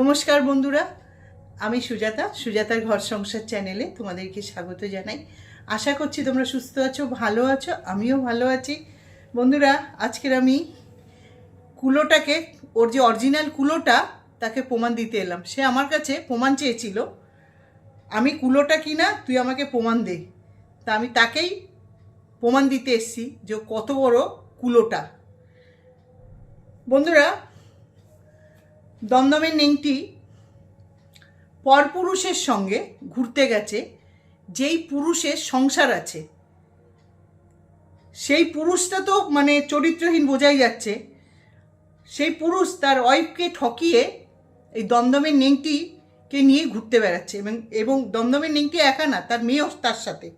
নমস্কার বন্ধুরা, আমি সুজাতা, সুজাতার ঘর সংসার চ্যানেলে তোমাদেরকে স্বাগত জানাই। আশা করছি তোমরা সুস্থ আছো, ভালো আছো, আমিও ভালো আছি। বন্ধুরা, আজকের আমি কুলোটাকে, ওর যে অরিজিনাল কুলোটা, তাকে প্রমাণ দিতে এলাম। সে আমার কাছে প্রমাণ চেয়েছিল, আমি কুলোটা কিনা, তুই আমাকে প্রমাণ দে। তা আমি তাকেই প্রমাণ দিতে এসছি যে কত বড় কুলোটা। বন্ধুরা দমদমের নেংটি পরপুরুষের সঙ্গে ঘুরতে গেছে, যেই পুরুষের সংসার আছে। সেই পুরুষটা তো মানে চরিত্রহীন বোঝাই যাচ্ছে। সেই পুরুষ তার ওয়াইফকে ঠকিয়ে এই দমদমের নেংটিকে নিয়ে ঘুরতে বেড়াচ্ছে এবং এবং দমদমের নেংটি একা না, তার মেয়েও তার সাথে।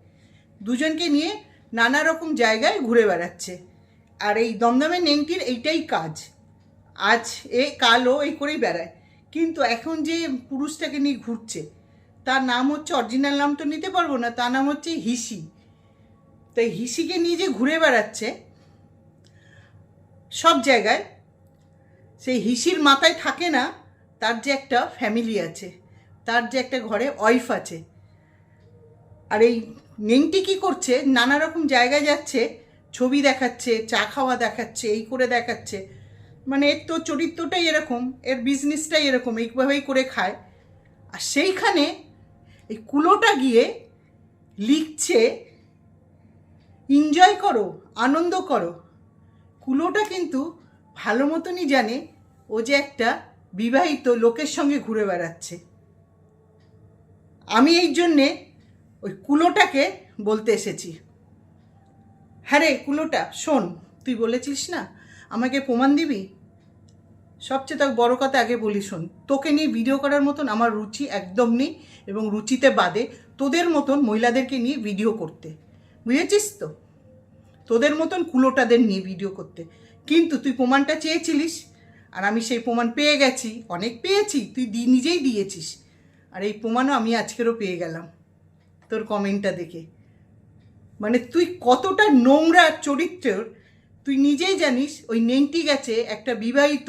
দুজনকে নিয়ে নানা রকম জায়গায় ঘুরে বেড়াচ্ছে। আর এই দমদমের নেংটির এইটাই কাজ। আজ এ, কালো এই করেই বেড়ায়। কিন্তু এখন যে পুরুষটাকে নিয়ে ঘুরছে, তার নাম হচ্ছে অরিজিনাল নাম তো নিতে পারব না, তার নাম হচ্ছে হিসি। তাই হিসিকে নিয়ে যে ঘুরে বেড়াচ্ছে, সব জায়গায়, সেই হিসির মাথায় থাকে না, তার যে একটা ফ্যামিলি আছে, তার যে একটা ঘরে ওয়াইফ আছে। আর এই নেংটি কী করছে, নানা রকম জায়গায় যাচ্ছে, ছবি দেখাচ্ছে, চা খাওয়া দেখাচ্ছে, এই করে দেখাচ্ছে মানে এর তো চরিত্রটাই এরকম, এর বিজনেসটাই এরকম, এইভাবেই করে খায়। আর সেইখানে এই কুলোটা গিয়ে লিখছে এনজয় করো, আনন্দ করো। কুলোটা কিন্তু ভালো মতনই জানে ও যে একটা বিবাহিত লোকের সঙ্গে ঘুরে বেড়াচ্ছে। আমি এই জন্যে ওই কুলোটাকে বলতে এসেছি। হ্যাঁ রে, কুলোটা, শোন, তুই বলেছিস না, আমাকে প্রমাণ দিবি? সবচেয়ে তার বড় কথা আগে বলি শোন, তোকে নিয়ে ভিডিও করার মতন আমার রুচি একদম নেই এবং রুচিতে বাদে তোদের মতন মহিলাদেরকে নিয়ে ভিডিও করতে। বুঝেছিস তো? তোদের মতন কুলোটাদের নিয়ে ভিডিও করতে। কিন্তু তুই প্রমাণটা চেয়েছিলিস আর আমি সেই প্রমাণ পেয়ে গেছি, অনেক পেয়েছি, তুই দি, নিজেই দিয়েছিস। আর এই প্রমাণও আমি আজকেরও পেয়ে গেলাম তোর কমেন্টটা দেখে। মানে তুই কতটা নোংরা চরিত্রের, তুই নিজেই জানিস ওই নেংটি গেছে একটা বিবাহিত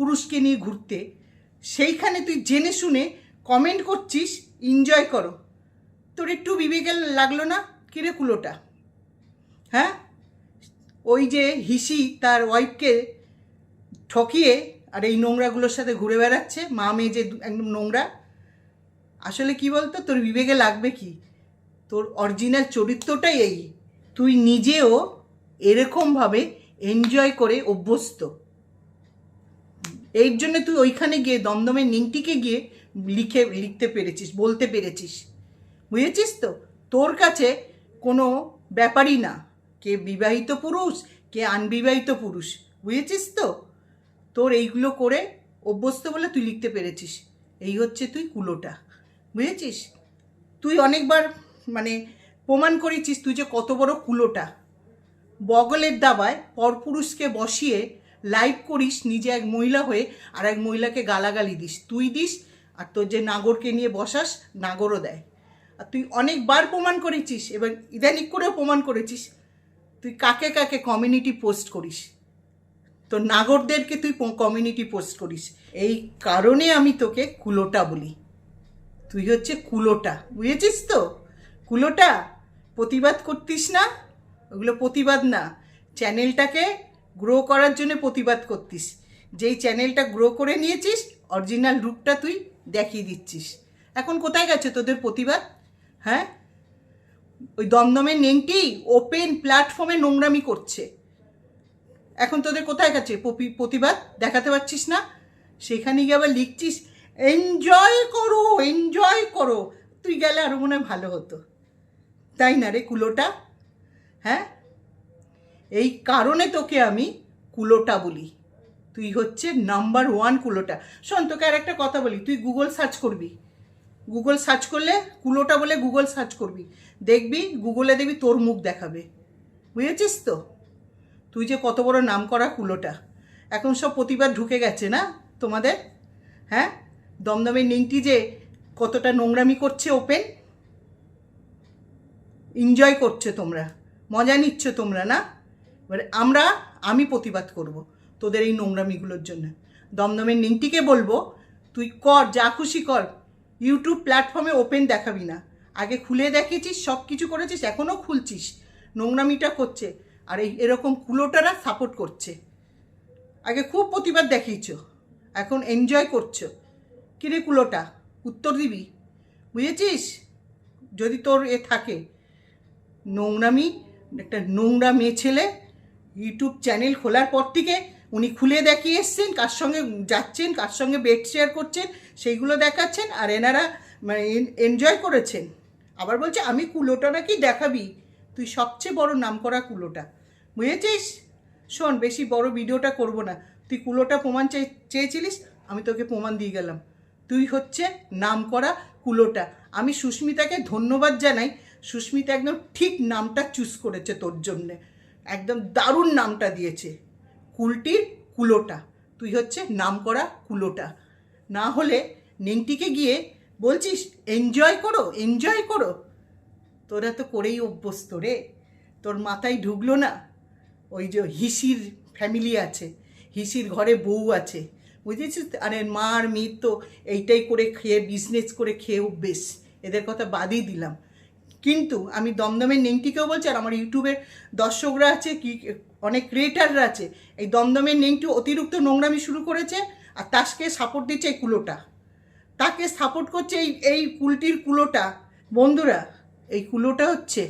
পুরুষকে নিয়ে ঘুরতে। সেইখানে তুই জেনে শুনে কমেন্ট করছিস এনজয় করো। তোর একটু বিবেকের লাগল না? কিরে কুলোটা? হ্যাঁ? ওই যে হিসি তার ওয়াইফকে ঠকিয়ে আর এই নোংরাগুলোর সাথে ঘুরে বেড়াচ্ছে, মা মেয়ে যে একদম নোংরা। আসলে কি বলতো, তোর বিবেকে লাগবে কি? তোর অরিজিনাল চরিত্রটাই এই। তুই নিজেও এরকমভাবে এনজয় করে অভ্যস্ত। এর জন্য তুই ওইখানে গিয়ে দমদমের নিংটিকে গিয়ে লিখে, লিখতে পেরেছিস, বলতে পেরেছিস। বুঝেছিস তো? তোর কাছে কোনো ব্যাপারই না। কে বিবাহিত পুরুষ, কে আনবিবাহিত পুরুষ। বুঝেছিস তো? তোর এইগুলো করে অভ্যস্ত বলে তুই লিখতে পেরেছিস। এই হচ্ছে তুই কুলোটা। বুঝেছিস? তুই অনেকবার মানে প্রমাণ করেছিস তুই যে কত বড় কুলোটা। বগলের দাবায় পরপুরুষকে বসিয়ে লাইভ করিস, নিজে এক মহিলা হয়ে আর এক মহিলাকে গালাগালি দিস। তুই দিস আর তোর যে নাগরকে নিয়ে বসাস, নাগরও দেয়। আর তুই অনেকবার প্রমাণ করেছিস, এবার ইদানিক করেও প্রমাণ করেছিস। তুই কাকে কাকে কমিউনিটি পোস্ট করিস? তো নাগরদেরকে তুই কমিউনিটি পোস্ট করিস। এই কারণে আমি তোকে কুলোটা বলি। তুই হচ্ছে কুলোটা, বুঝেছিস তো? কুলোটা প্রতিবাদ করতিস না, ওগুলো প্রতিবাদ না। চ্যানেলটাকে গ্রো করার জন্য প্রতিবাদ করতিস। যেই চ্যানেলটা গ্রো করে নিয়েছিস অরিজিনাল রূপটা তুই দেখিয়ে দিচ্ছিস। এখন কোথায় গেছে তোদের প্রতিবাদ? হ্যাঁ? ওই দমদমের নেংটি ওপেন প্ল্যাটফর্মে নোংরামি করছে। এখন তোদের কোথায় গেছে প্রতিবাদ? দেখাতে পারছিস না? সেখানে গিয়ে আবার লিখছিস এনজয় করো এনজয় করো। তুই গেলে আরও মনে হয় ভালো হতো। তাই না রে কুলোটা? হ্যাঁ? এই কারণে তোকে আমি কুলোটা বলি। তুই হচ্ছে নাম্বার ওয়ান কুলোটা। শোন, তোকে আর একটা কথা বলি, তুই গুগল সার্চ করবি। গুগল সার্চ করলে কুলোটা বলে গুগল সার্চ করবি। দেখবি গুগলে দেখবি তোর মুখ দেখাবে। বুঝেছিস তো? তুই যে কত বড় নাম করা কুলোটা। এখন সব প্রতিবাদ ঢুকে গেছে না তোমাদের? হ্যাঁ? দমদমের নিংটি যে কতটা নোংরামি করছে ওপেন এনজয় করছ তোমরা। মজা নিচ্ছ তোমরা না? এবারে আমরা, আমি প্রতিবাদ করব তোদের এই নোংরামিগুলোর জন্য। দমদমের নিংটিকে বলব, তুই কর, যা খুশি কর। ইউটিউব প্ল্যাটফর্মে ওপেন দেখাবি না। আগে খুলে দেখেছিস সব কিছু করেছিস, এখনও খুলছিস। নোংরামিটা করছে। আর এই এরকম কুলোটারা সাপোর্ট করছে। আগে খুব প্রতিবাদ দেখিয়েছ। এখন এনজয় করছ। কিরে কুলোটা, উত্তর দিবি? বুঝেছিস? যদি তোর এ থাকে, নোংরামি, একটা নোংরা মেয়ে ছেলে ইউটিউব চ্যানেল খোলার পর থেকে উনি খুলে দেখিয়ে এসছেন, কার সঙ্গে যাচ্ছেন, কার সঙ্গে বেড শেয়ার করছেন, সেইগুলো দেখাচ্ছেন আর এনারা মানে এনজয় করেছেন। আবার বলছে, আমি কুলোটা নাকি দেখাবি? তুই সবচেয়ে বড় নাম করা কুলোটা। বুঝেছিস? শোন, বেশি বড় ভিডিওটা করব না। তুই কুলোটা প্রমাণ চেয়েছিলিস? আমি তোকে প্রমাণ দিয়ে গেলাম। তুই হচ্ছে নাম করা কুলোটা। আমি সুস্মিতাকে ধন্যবাদ জানাই। সুস্মিতা একদম ঠিক নামটা চুজ করেছে তোর জন্যে। একদম দারুণ নামটা দিয়েছে। কুলটির কুলোটা। তুই হচ্ছে নাম করা কুলোটা। না হলে নেংটিকে গিয়ে বলছিস এনজয় করো এনজয় করো। তোরা তো করেই অভ্যস্ত রে। তোর মাথায় ঢুকলো না? ওই যে হিসির ফ্যামিলি আছে। হিসির ঘরে বউ আছে। বুঝেছিস? আরে মা আর মেয়ের তো এইটাই করে খেয়ে বিজনেস করে খেয়ে অভ্যেস। এদের কথা বাদই দিলাম। কিন্তু আমি দমদমের নেংটিকেও বলছি, আর আমার ইউটিউবের দর্শকরা আছে, কি, অনেক ক্রিয়েটাররা আছে, এই দমদমের নেংটি অতিরিক্ত নোংরামি শুরু করেছে, আর তাসকে সাপোর্ট দিচ্ছে এই কুলোটা। তাকে সাপোর্ট করছে এই এই কুলটির কুলোটা। বন্ধুরা, এই কুলোটা হচ্ছে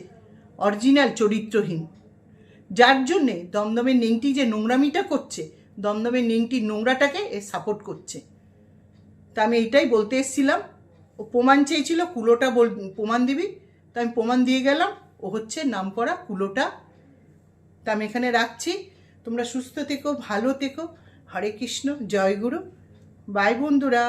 অরিজিনাল চরিত্রহীন। যার জন্যে দমদমের নেংটি যে নোংরামিটা করছে, দমদমের নেংটির নোংরাটাকে এ সাপোর্ট করছে। তা আমি এইটাই বলতে এসেছিলাম। ও প্রমাণ চেয়েছিল, কুলোটা বল, প্রমাণ দিবি। তা আমি প্রমাণ দিয়ে গেলাম, ও হচ্ছে নাম করা কুলোটা। তা আমি এখানে রাখছি। তোমরা সুস্থ থেকো, ভালো থেকো। হরে কৃষ্ণ জয়গুরু বাই বন্ধুরা।